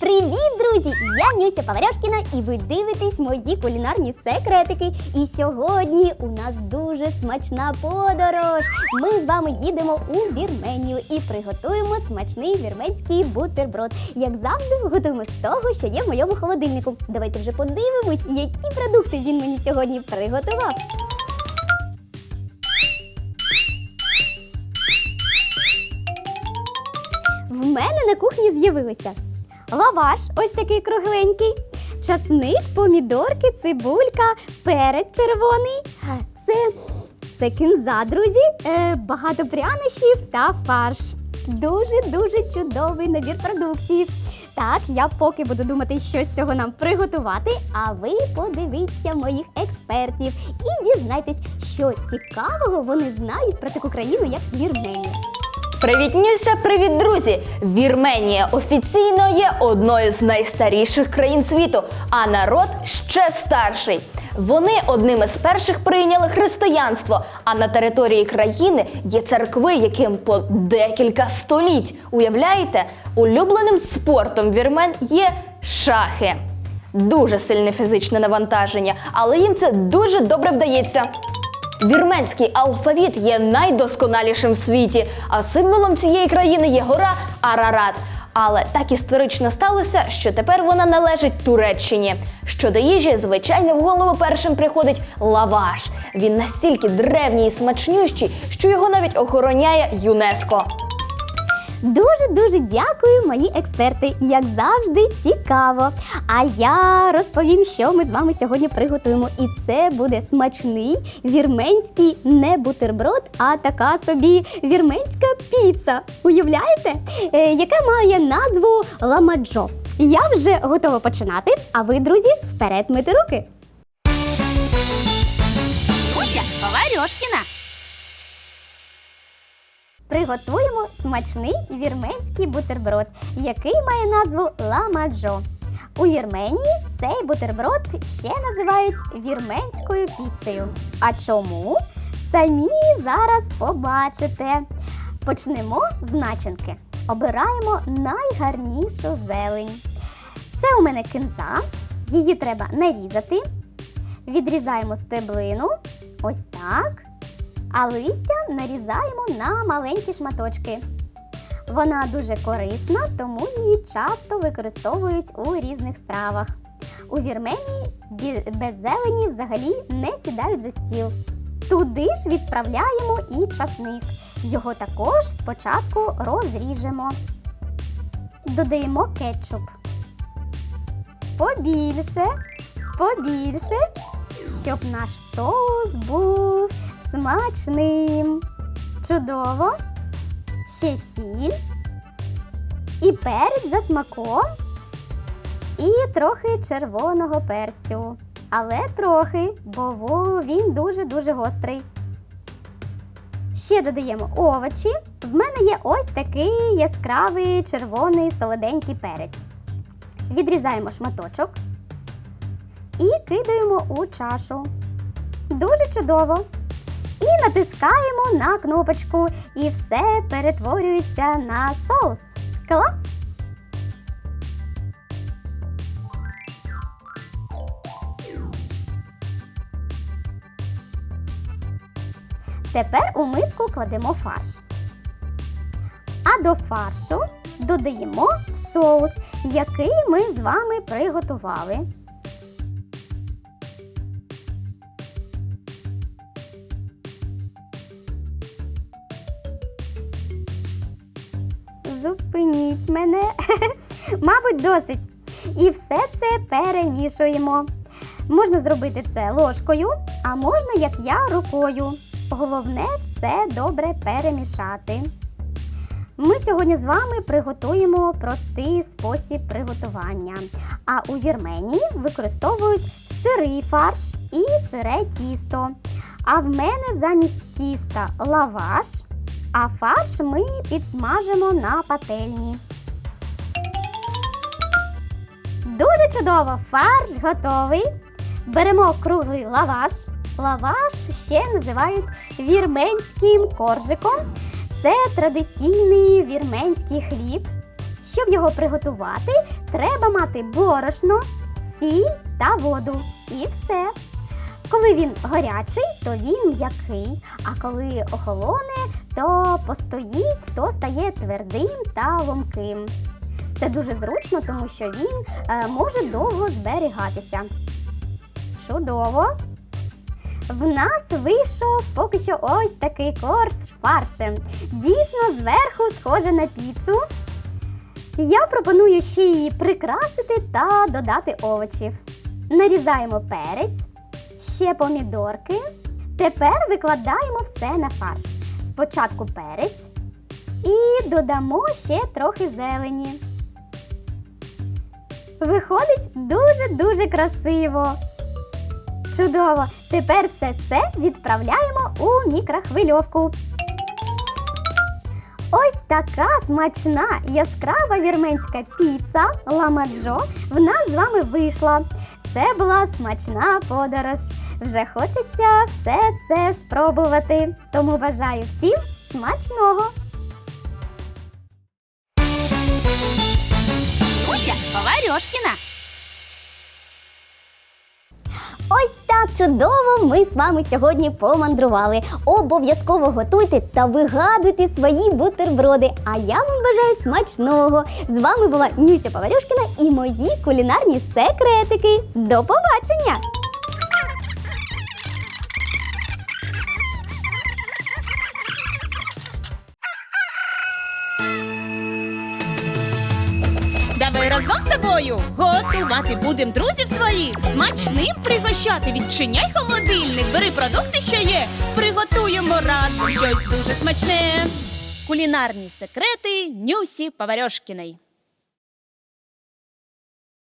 Привіт, друзі! Я Нюся Паваряшкіна і ви дивитесь мої кулінарні секретики. І сьогодні у нас дуже смачна подорож. Ми з вами їдемо у Вірменію і приготуємо смачний вірменський бутерброд. Як завжди, готуємо з того, що є в моєму холодильнику. Давайте вже подивимось, які продукти він мені сьогодні приготував. В мене на кухні з'явилися лаваш, ось такий кругленький, часник, помідорки, цибулька, перець червоний. Це, це кінза, друзі, е, багато прянощів та фарш. Дуже-дуже чудовий набір продуктів. Так, я поки буду думати, що з цього нам приготувати, а ви подивіться моїх експертів і дізнайтесь, що цікавого вони знають про таку країну, як Вірменія. Привіт, Нюся! Привіт, друзі! Вірменія офіційно є одною з найстаріших країн світу, а народ ще старший. Вони одними з перших прийняли християнство. А на території країни є церкви, яким по декілька століть. Уявляєте, улюбленим спортом вірмен є шахи. Дуже сильне фізичне навантаження, але їм це дуже добре вдається. Вірменський алфавіт є найдосконалішим в світі, а символом цієї країни є гора Арарат. Але так історично сталося, що тепер вона належить Туреччині. Щодо їжі, звичайно, в голову першим приходить лаваш. Він настільки древній і смачнющий, що його навіть охороняє ЮНЕСКО. Дуже дуже дякую, мої експерти. Як завжди, цікаво. А я розповім, що ми з вами сьогодні приготуємо. І це буде смачний вірменський не бутерброд, а така собі вірменська піца. Уявляєте? Е, яка має назву ламаджо. Я вже готова починати. А ви, друзі, вперед мити руки. Нюся Паварьошкіна. Приготуємо смачний вірменський бутерброд, який має назву ламаджо. У Вірменії цей бутерброд ще називають вірменською піцею. А чому? Самі зараз побачите. Почнемо з начинки. Обираємо найгарнішу зелень. Це у мене кинза. Її треба нарізати. Відрізаємо стеблину. Ось так а листя нарізаємо на маленькі шматочки. Вона дуже корисна, тому її часто використовують у різних стравах. У Вірменії без зелені взагалі не сідають за стіл. Туди ж відправляємо і часник. Його також спочатку розріжемо. Додаємо кетчуп. Побільше, побільше, щоб наш соус був смачним. Чудово. Ще сіль. І перець за смаком. І трохи червоного перцю. Але трохи, бо він дуже-дуже гострий. Ще додаємо овочі. В мене є ось такий яскравий червоний солоденький перець. Відрізаємо шматочок і кидаємо у чашу. Дуже чудово. І натискаємо на кнопочку, і все перетворюється на соус. Клас! Тепер у миску кладемо фарш. А до фаршу додаємо соус, який ми з вами приготували. Зупиніть мене. Мабуть, досить. І все це перемішуємо. Можна зробити це ложкою, а можна, як я, рукою. Головне все добре перемішати. Ми сьогодні з вами приготуємо простий спосіб приготування. А у Вірменії використовують сирий фарш і сире тісто. А в мене замість тіста лаваш, а фарш ми підсмажимо на пательні. Дуже чудово, фарш готовий. Беремо круглий лаваш. Лаваш ще називають вірменським коржиком. Це традиційний вірменський хліб. Щоб його приготувати, треба мати борошно, сіль та воду. І все. Коли він гарячий, то він м'який, а коли охолоне, то постоїть, то стає твердим та ломким. Це дуже зручно, тому що він е, може довго зберігатися. Чудово! В нас вийшов поки що ось такий корж з фаршем. Дійсно, зверху схоже на піцу. Я пропоную ще її прикрасити та додати овочів. Нарізаємо перець, ще помідорки. Тепер викладаємо все на фарш. Спочатку перець і додамо ще трохи зелені. Виходить дуже-дуже красиво. Чудово! Тепер все це відправляємо у мікрохвильовку. Ось така смачна яскрава вірменська піца ламаджо в нас з вами вийшла. Це була смачна подорож. Вже хочеться все це спробувати. Тому бажаю всім смачного! Поварьошкіна. Ось так чудово ми з вами сьогодні помандрували. Обов'язково готуйте та вигадуйте свої бутерброди. А я вам бажаю смачного. З вами була Нюся Поварюшкіна і мої кулінарні секретики. До побачення! Разом з тобою готувати будем друзів своїх. Смачним пригощати. Відчиняй холодильник, бери продукти, що є. Приготуємо разом щось дуже смачне. Кулінарні секрети Нюсі Поварьошкіної.